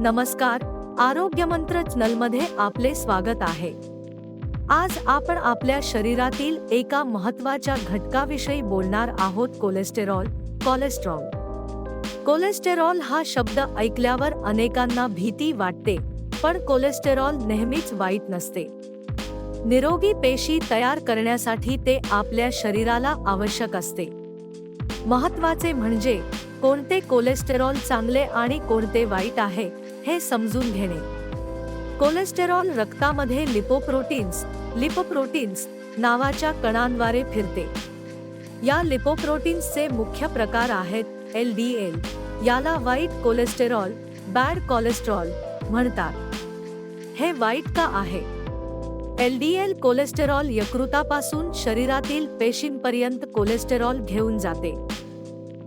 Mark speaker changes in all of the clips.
Speaker 1: नमस्कार. आरोग्यमंत्र चॅनलमध्ये आपले स्वागत आहे. आज आपण आपल्या शरीरातील एका महत्त्वाच्या घटकाविषयी बोलणार आहोत कोलेस्टेरॉल कोलेस्ट्रॉल. कोलेस्टेरॉल हा शब्द ऐकल्यावर अनेकांना भीती वाटते पण कोलेस्टेरॉल नेहमीच वाईट नसते. निरोगी पेशी तयार करण्यासाठी ते आपल्या शरीराला आवश्यक असते. महत्त्वाचे म्हणजे कोणते कोलेस्टेरॉल चांगले आणि कोणते वाईट आहे हे समजून घेणे. कोलेस्टेरॉल रक्तामध्ये लिपोप्रोटीन्स लिपोप्रोटीन्स नावाच्या कणांद्वारे फिरते. या लिपोप्रोटीन्सचे मुख्य प्रकार आहेत एल डी एल. याला वाईट कोलेस्टेरॉल बॅड कोलेस्ट्रॉल म्हणतात. हे वाईट का आहे? एल डी एल कोलेस्टेरॉल यकृतापासून शरीरातील पेशींपर्यंत कोलेस्टेरॉल घेऊन जाते.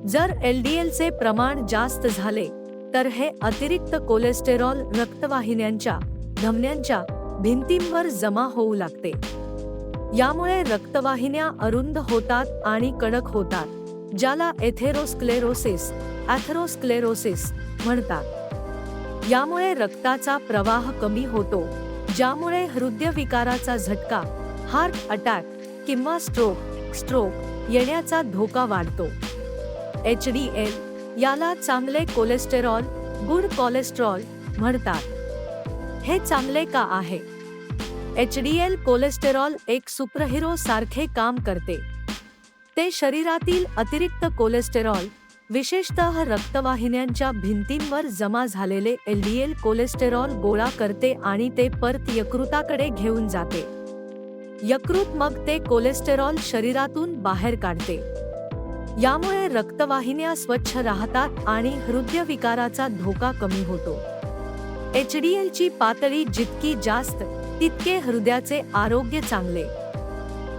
Speaker 1: जर एल डी एलचे प्रमाण जास्त झाले तर हे अतिरिक्त कोलेस्टेरॉल रक्तवाहिन्यांच्या धमन्यांच्या भिंतींवर जमा होऊ लागते. यामुळे रक्तवाहिन्या अरुंद होतात आणि कडक होतात ज्याला एथेरोस्क्लेरोसिस ॲथेरोस्क्लेरोसिस म्हणतात. यामुळे रक्ताचा प्रवाह कमी होतो ज्यामुळे हृदयविकाराचा झटका हार्ट अटॅक किंवा स्ट्रोक स्ट्रोक येण्याचा धोका वाढतो. एच डी एल याला चांगले कोलेस्टेरॉल गुड कोलेस्ट्रॉल म्हणतात. हे चांगले का आहे? एच डी एल कोलेस्टेरॉल एक सुपरहिरो सारखे काम करते. ते शरीरातील अतिरिक्त कोलेस्टेरॉल विशेषतः रक्तवाहिन्यांच्या भिंतींवर जमा झालेले एलडीएल कोलेस्टेरॉल गोळा करते आणि ते परत यकृताकडे घेऊन जाते. यकृत मग ते कोलेस्टेरॉल शरीरातून बाहेर काढते. यामुळे रक्तवाहिन्या स्वच्छ राहतात आणि हृदयविकाराचा धोका कमी होतो. एच डी एलची पातळी जितकी जास्त तितके हृदयाचे आरोग्य चांगले.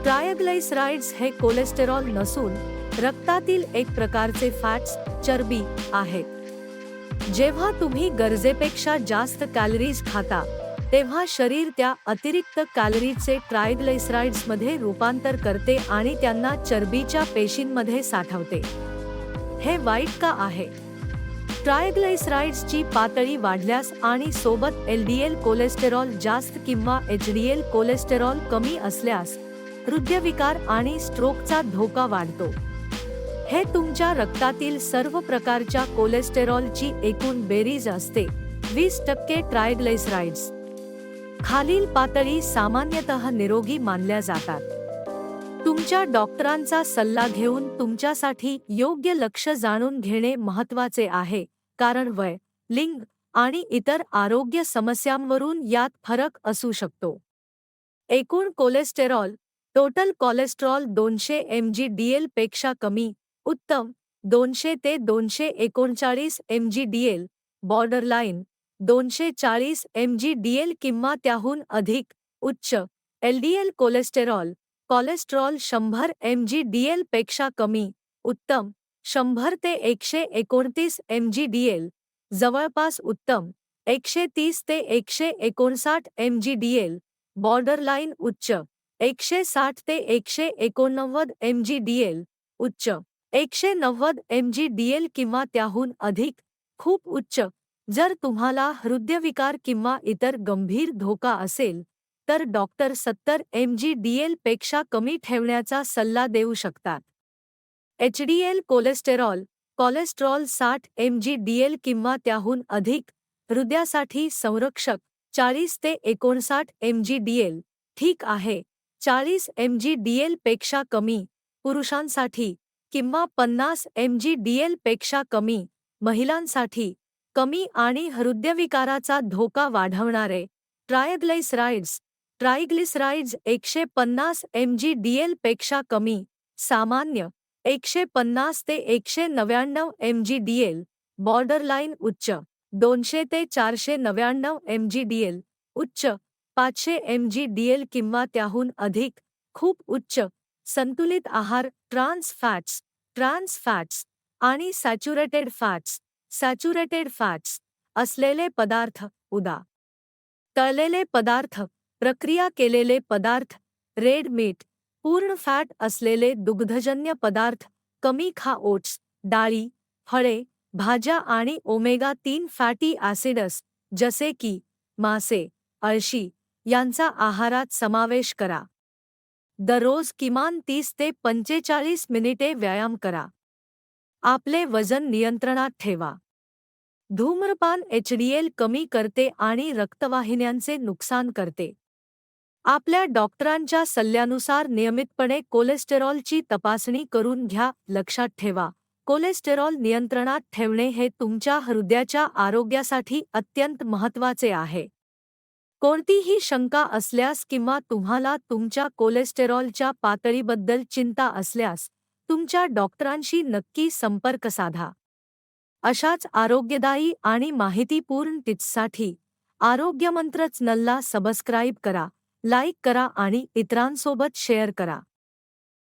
Speaker 1: ट्रायग्लाइसराइड्स हे कोलेस्टेरॉल नसून रक्तातील एक प्रकारचे फॅट्स चरबी आहेत. जेव्हा तुम्ही गरजेपेक्षा जास्त कॅलरीज खाता तेव्हा शरीर त्या अतिरिक्त कॅलरीचे ट्रायग्लेसराइड्समध्ये रूपांतर करते आणि त्यांना चरबीच्या पेशींमध्ये साठवते. हे वाईट का आहे? ट्रायग्लेसराइड्सची पातळी वाढल्यास आणि सोबत एलडीएल कोलेस्टेरॉल जास्त किंवा एचडीएल कोलेस्टेरॉल कमी असल्यास हृदयविकार आणि स्ट्रोकचा धोका वाढतो. हे तुमच्या रक्तातील सर्व प्रकारच्या कोलेस्टेरॉलची एकूण बेरीज असते. वीस टक्के ट्रायग्लेसराइड्स खालील पातळी सामान्यतः निरोगी मानल्या जातात. तुमच्या डॉक्टरांचा सल्ला घेऊन तुमच्यासाठी योग्य लक्ष जाणून घेणे महत्त्वाचे आहे कारण वय लिंग आणि इतर आरोग्य समस्यांवरून यात फरक असू शकतो. एकूण कोलेस्टेरॉल टोटल कोलेस्ट्रॉल दोनशे एम जी डी एलपेक्षा कमी उत्तम दोनशे ते दोनशे एकोणचाळीस M G D L borderline दोनशे चाळीस एम जी डी एल किंवा त्याहून अधिक उच्च एलडीएल कोलेस्टेरॉल. कोलेस्ट्रॉल शंभर एम जी डी एल पेक्षा कमी. उत्तम. शंभर ते एकशे एकोणतीस एम जी डी एल जवळपास उत्तम. एकशे तीस ते एकशे एकोणसाठ M G D L borderline उच्च. एकशे साठ ते एकशे एकोणनव्वद एम जी डी एल उच्च. एकशे नव्वद एम जी डी एल किंवा त्याहून अधिक. खूप उच्च. जर तुम्हाला हृदयविकार किंवा इतर गंभीर धोका असेल तर डॉक्टर सत्तर एम जी डी एलपेक्षा कमी ठेवण्याचा सल्ला देऊ शकतात. H D L cholesterol cholesterol साठ एम जी डी एल किंवा त्याहून अधिक हृदयासाठी संरक्षक चाळीस ते एकोणसाठ एम जी डी एल ठीक आहे. चाळीस एम जी डी एलपेक्षा कमी पुरुषांसाठी किंवा पन्नास एम जी डी एलपेक्षा कमी महिलांसाठी कमी आणि हृदयविकाराचा धोका वाढवणारे ट्रायग्लाइसराइड्स. ट्रायग्लिसराइड्स एकशे पन्नास एम जी डी एलपेक्षा कमी सामान्य एकशे पन्नास ते एकशे नव्याण्णव M G D L borderline उच्च दोनशे ते चारशे नव्याण्णव एम जी डी एल उच्च पाचशे एम जी डी एल किंवा त्याहून अधिक खूप उच्च संतुलित आहार ट्रान्स फॅट्स ट्रान्स फॅट्स आणि सॅच्युरेटेड फॅट्स. सॅच्युरेटेड फॅट्स, असलेले पदार्थ, उदा. तळलेले पदार्थ, प्रक्रिया केलेले पदार्थ, रेड मीट, पूर्ण फॅट असलेले दुग्धजन्य पदार्थ, कमी खा ओट्स, डाळी, फळे, भाज्या आणि ओमेगा तीन फॅटी ॲसिडस, जसे की मासे, अळशी, यांचा आहारात समावेश करा. दररोज किमान तीस ते पंचेचाळीस मिनिटे व्यायाम करा. आपले वजन नियंत्रणात ठेवा. धूम्रपान एचडीएल कमी करते आणि रक्तवाहिन्यांचे नुकसान करते. आपल्या डॉक्टरांच्या सल्ल्यानुसार नियमितपणे कोलेस्टेरॉलची तपासणी करून घ्या लक्षात ठेवा. कोलेस्टेरॉल नियंत्रणात ठेवणे हे तुमच्या हृदयाच्या आरोग्यासाठी अत्यंत महत्त्वाचे आहे. कोणतीही शंका असल्यास किंवा तुम्हाला तुमच्या कोलेस्टेरॉलच्या पातळीबद्दल चिंता असल्यास तुमच्या डॉक्टरांशी नक्की संपर्क साधा. अशाच आरोग्यदायी आणि माहितीपूर्ण टिप्ससाठी आरोग्यमंत्रच नल्ला सबस्क्राईब करा लाईक करा आणि इतरांसोबत शेअर करा.